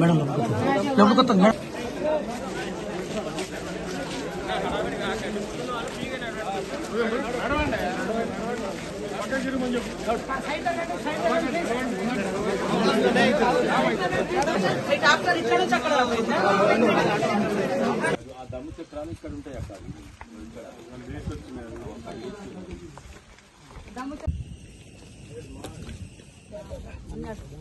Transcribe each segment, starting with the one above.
Madam doctor ఇక్కడ. నుంచి అక్కడ దమ్ము చక్రాలు ఇక్కడ ఉంటాయి అక్కడ Gracias.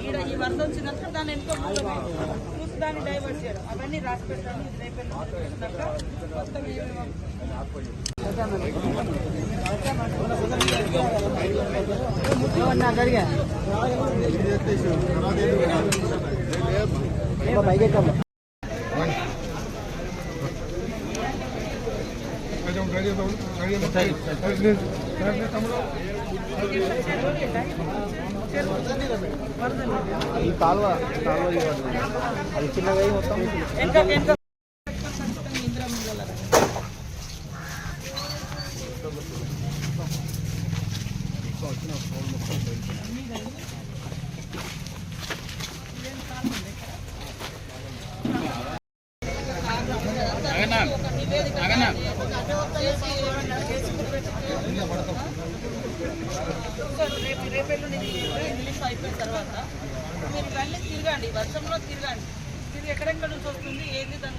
ఈడ ఈ వరద వచ్చినాక దాన్ని ఎంతో చూసి దాన్ని డైవర్ట్ చేయడం అవన్నీ రాసి పెట్టడం ఇది రేపు ఎల్లుండి మొత్తం ఏమేమో ఈ కాలువ కాలువ. అది చిన్నగా మొత్తం. ఎంత ఎంత రేపు రిలీఫ్ అయిపోయిన తర్వాత మీరు వెళ్ళి తిరగండి వర్షంలో తిరగండి. తిరిగి ఎక్కడెక్కడ నుంచి వస్తుంది ఏంది దాని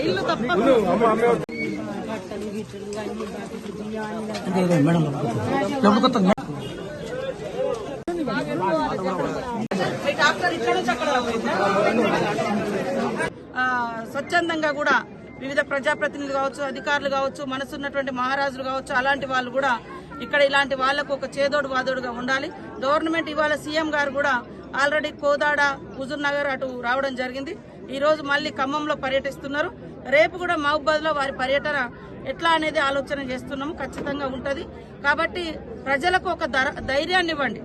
ఇల్లు తప్ప స్వచ్ఛందంగా కూడా వివిధ ప్రజాప్రతినిధులు కావచ్చు అధికారులు కావచ్చు మనసున్నటువంటి మహారాజులు కావచ్చు అలాంటి వాళ్ళు కూడా ఇక్కడ ఇలాంటి వాళ్ళకు ఒక చేదోడు వాదోడుగా ఉండాలి. గవర్నమెంట్ ఇవాళ సీఎం గారు కూడా ఆల్రెడీ కోదాడ హుజూర్ నగర్ అటు రావడం జరిగింది. ఈ రోజు మళ్ళీ ఖమ్మంలో పర్యటిస్తున్నారు. రేపు కూడా మహబూబాద్లో వారి పర్యటన ఎట్లా అనేది ఆలోచన చేస్తున్నాము ఖచ్చితంగా ఉంటుంది. కాబట్టి ప్రజలకు ఒక ధైర్యాన్ని ఇవ్వండి.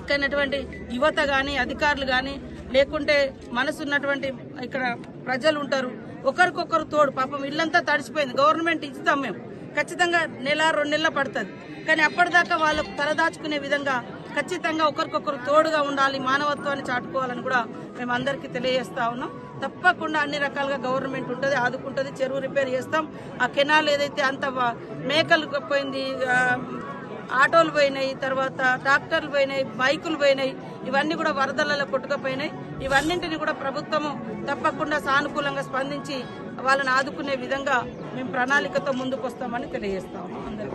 ఇక్కడటువంటి యువత కానీ అధికారులు కానీ లేకుంటే మనసున్నటువంటి ఇక్కడ ప్రజలు ఉంటారు. ఒకరికొకరు తోడు పాపం ఇల్లంతా తడిసిపోయింది. గవర్నమెంట్ ఇస్తాం మేము. ఖచ్చితంగా నెల రెండు నెలల పడుతుంది. కానీ అప్పటిదాకా వాళ్ళకు తలదాచుకునే విధంగా ఖచ్చితంగా ఒకరికొకరు తోడుగా ఉండాలి మానవత్వాన్ని చాటుకోవాలని కూడా మేము అందరికీ తెలియజేస్తా ఉన్నాం. తప్పకుండా అన్ని రకాలుగా గవర్నమెంట్ ఉంటుంది ఆదుకుంటుంది చెరువు రిపేర్ చేస్తాం. ఆ కెనాల్ ఏదైతే అంత మేకలు పోయింది ఆటోలు పోయినాయి తర్వాత ట్రాక్టర్లు పోయినాయి బైకులు పోయినాయి ఇవన్నీ కూడా వరదలలో కొట్టుకపోయినాయి. ఇవన్నింటిని కూడా ప్రభుత్వము తప్పకుండా సానుకూలంగా స్పందించి వాళ్ళని ఆదుకునే విధంగా మేము ప్రణాళికతో ముందుకు వస్తామని తెలియజేస్తాము అందరికీ.